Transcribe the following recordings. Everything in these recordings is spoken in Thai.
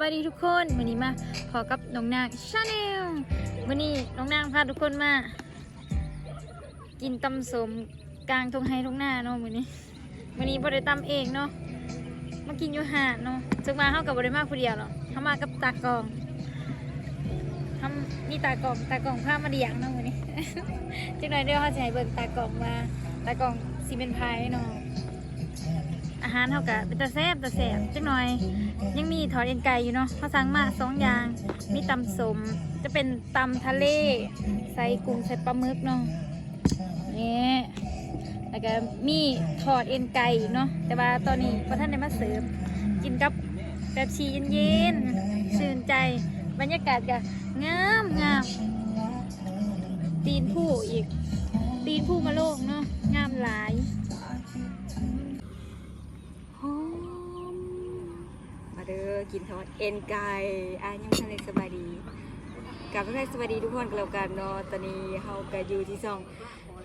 วัสดีทุกคนวันนี้มาพอกับน้องนางชาแนลวันนี้น้องนางพาทุกคนมา กินตำสมกลางทงไฮทงหน้าเนาะวันนี้วันนี้บริตำเองเนาะมากินอยู่หาดเนาะจึงมาเข้ากับบริมาคนเดียวหรอกเขามากับตากล้องทำมีตากองตากองพามาเดียงเนาะวันนี้จังหน่อยเดียวเขาจะให้เบิกตากองมาตากองซีเมนพายเนาะ อาหารเท่ากับเป็นตะแซบตะแซบจังหน่อย ยังมีทอดเอ็นไก่อยู่เนาะเขาสั่งมาสองอย่าง มีตำสม จะเป็นตำทะเล ใส่กุ้งใส่ปลาหมึกเนาะนี่แล้วก็มีทอดเอ็นไก่อีกเนาะแต่ว่าตอนนี้พอท่านได้มาเสร์ฟกินกับแบบชีเย็นๆชื่นใจบรรยากาศก็งามงามตีนผู้อีก ตีนผู้มาโลกเนาะงามหลาย กินทอดเอ็นไก่อายังทะเลสบายดีกลับทักทายสวัสดีทุกคนกันแล้วกันเนาะตอนนี้เฮาก็อยู่ที่ซอง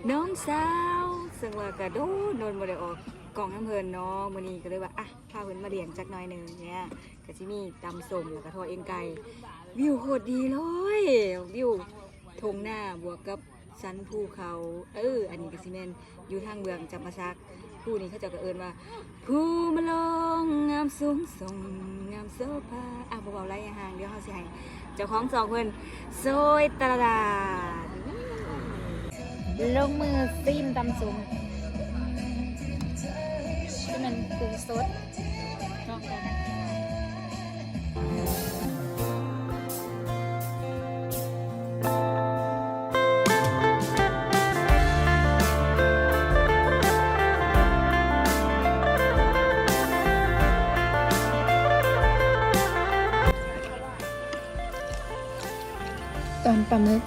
น้องสาวซึ่งว่าก็โดนโดนบ่ได้ออกกล่องน้ำเพลินเนาะมื้อนี้ก็เลยว่าอะพาเพิ่นมาเลี้ยงจักหน่อยหนึงเนี่ยก็สิมีตำส้มแล้วก็ทอดเอ็นไก่วิวโคตรดีเลยวิวทงหน้าบวกกับสันภูเขา เออ อันนี้ก็สิแม่นอยู่ทางเบืองจำปาสัก ผู้นี้เขาเจะก็เอินว่าผู้มาลองงามสูงส่งงามโซภาอะเบาๆไรห่างเดี๋ยวเขาสิให้เจ้าของสองเพิ่นโซยตระดาดลงมือซีมตำสมที่มันปรุงสดลองกัน ตอนปลาหมึก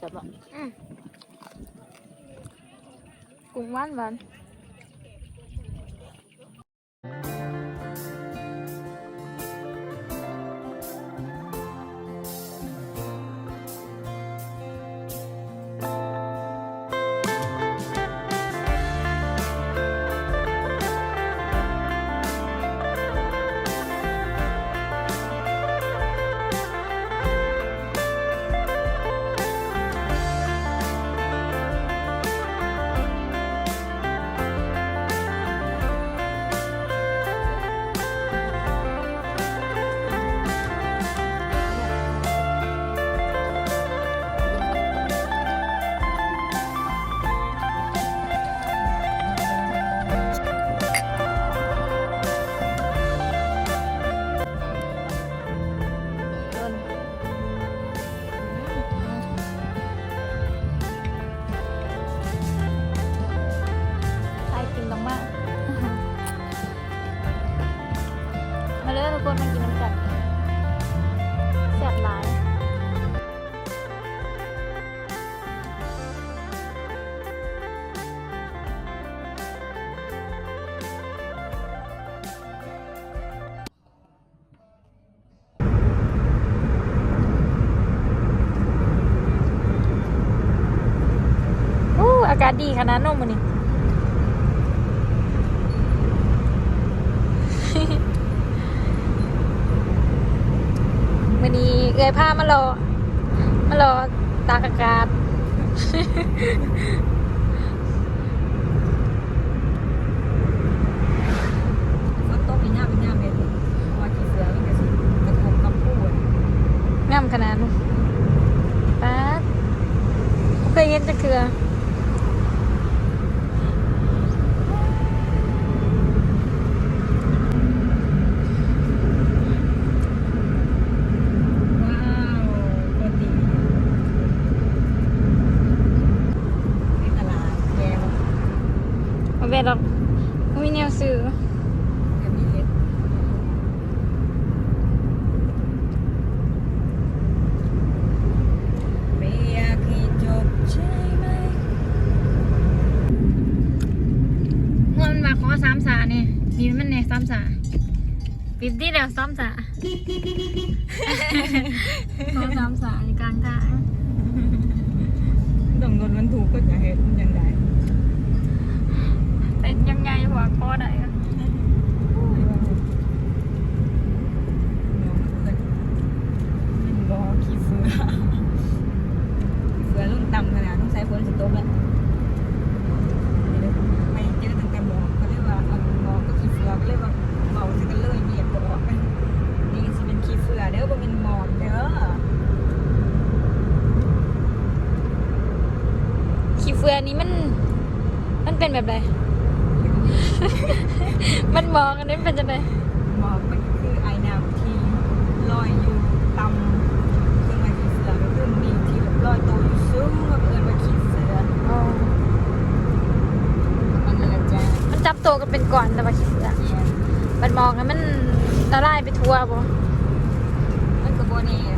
สับอืมกุ้งหวานหวานากาศดีขนาดนมมันนี่วันนี้เอ้ยพามารอมารอตากอากาศฝนตกอีกย่ามเป็นย่ามเลยว่าขี้เสือมันก็สิกระทบกับผู้อะงามขนาดนู้นป๊าดบ่เคยเห็นจะเคือ ว้าวโคตรดีในตลาดแกว มาเบ็ดหรอกบ่มีแนวซื้อ แกมีเห็ดไม่อยากให้จบใช่ไหม มันมาขอสามสาเนี่ยมีมันเนี่ยสามสาปิดที่แล้วสามสาขอสามสาในกลางทางต้องเงินมันถูกก็อย่าเฮ็ดมันยังไงเป็นยังไงหัวคอได้อะ เป็นบอขี้เฟือเฟือลุ่มต่ำขนาดต้องใช้ฝนสต๊อกอะไม่เจอตั้งแต่หมอกก็เรียกว่าเอาหมอกก็ขี้เฟือก็เรียกว่าเมาสิกันเลยเบียดบ่ออกนี่สิเป็นขี้เฟือเด้อบ่เป็นหมอกเด้อ ขี้เฟือนี้มัน มัน เป็นแบบไร มันมองอันนี้เป็นจะไงหมอกมันคือไอน้ำที่ลอยอยู่ต่ำคือมันขี้เฟือก็คือมีที่แบบลอยตัวอยู่สูงก็เอิ้นว่าขี้เฟือมันนั่นแหละจ้ามันจับตัวกันเป็นก่อนแต่ว่าขี้เฟือมันมองแล้วมันละลายไปทั่วบ่มันก็บ่แน่ถ้าเจ้าขึ้น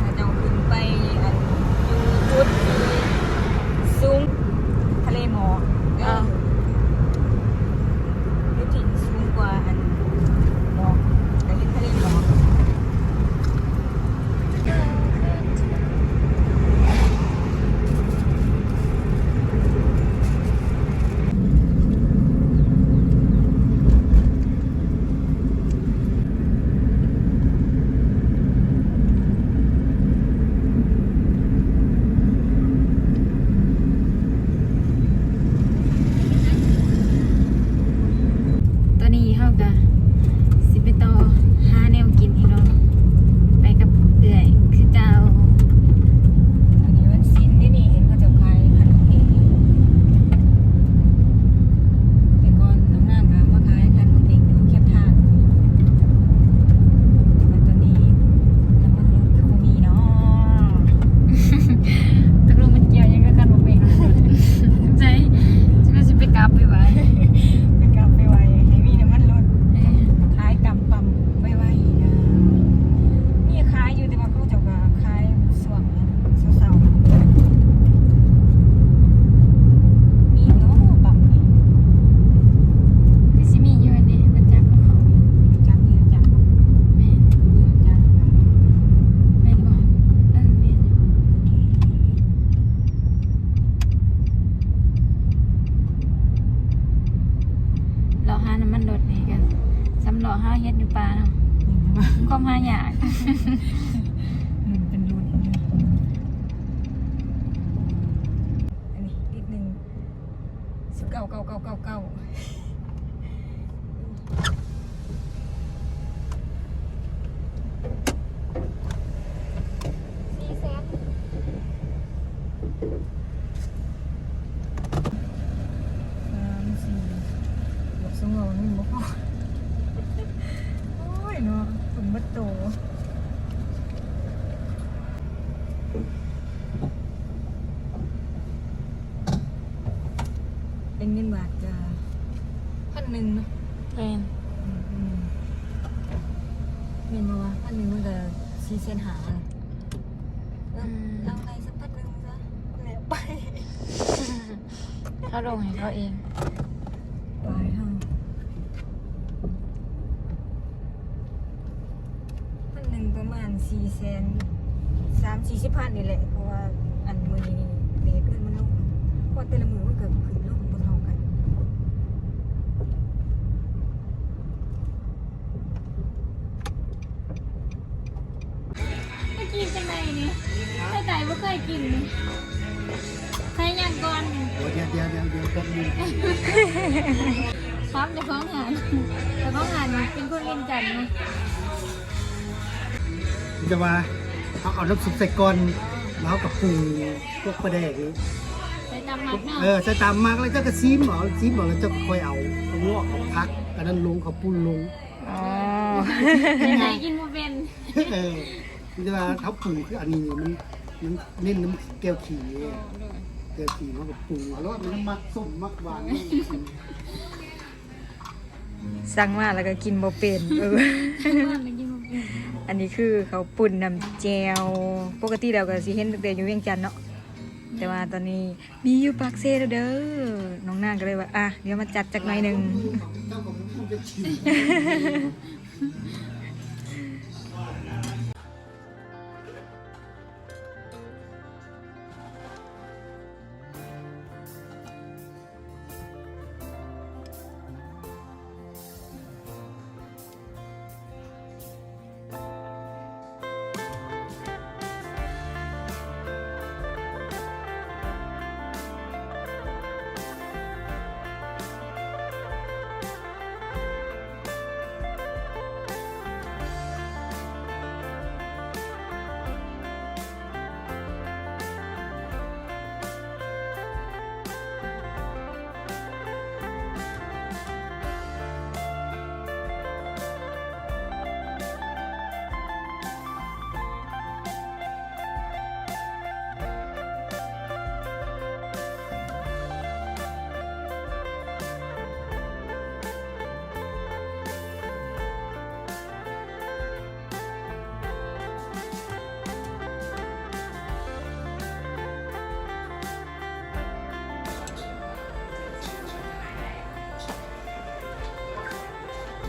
หาเฮ็ดอยู่ป่าเนาะความหายาก มันเป็นรุ่นเลยอันนี้นิดนึงสิบเก้าเก้าเก้าเก้าเก้า สี่แสน สามสี่หกสองร้อยนี่บ่พอโอ้ยเนาะถุงบั ตโตเป็นเงินบาทจะพันหนึ่งเนาะแม่นอืมอืมเงินมาวะพันหนึ่งมันก็สี่เซนหาเลยเออเอาอะไรสักพันหนึ่งซะแล้วไป เขาลงให้เขาเอง ไปฮะพันหนึ่งประมาณ สี่แสนสามสี่สิบพันนี่แหละ เพราะว่าอันมือนี้เรทเงินมันลงเพราะว่าแต่ละมือมันเกิดขึ้นลงบนเท่ากันไม่กินจังไดนี่ไข่ไก่บ่เคยกินนี่ใช้ยังก่อนนี่เดี๋ยวเดี๋ยวเดี๋ยวเดี๋ยวเดี๋ยวแป๊บนึงพร้อมจะพ้องหานจะพ้องหานนี่เป็นคนเรียนจันทน์เนาะ จะว่าเอาเอาน้ำซุปใส่ก้อนแล้วกับปรุงพวกปลาแดกนี่ไปตำหมักเนาะเออใส่ตามมากแล้วเจ้าก็ซีมเหรอซีมเหรอแล้วเจ้าก็ค่อยเอาเอาลวกเอาพักอันนั้นลงเขาปุ้นลงอ๋อใครกินบ่เป็นเออมันจะว่าเขาปรุงคืออันนี้มันมันเน้นน้ำแก้วขี่แก้วขี่มันกับปรุงแล้วมันมักส้มมักหวานสั่งมาแล้วก็กินบ่เป็นเออ ว่ามันกินบ่เป็นอันนี้คือเขาวปุ่นน้ำแจวปกติเราก็สิเห็นตั้งแต่อยู่เวียงจันทน์เนาะแต่ว่าตอนนี้มีอยู่ปากเซ่แล้วเด้อน้องนางก็เลยว่าอะเดี๋ยวมาจัดจักหน่อยหนึ่ง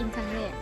ก็จะชิมกินครั้งแรก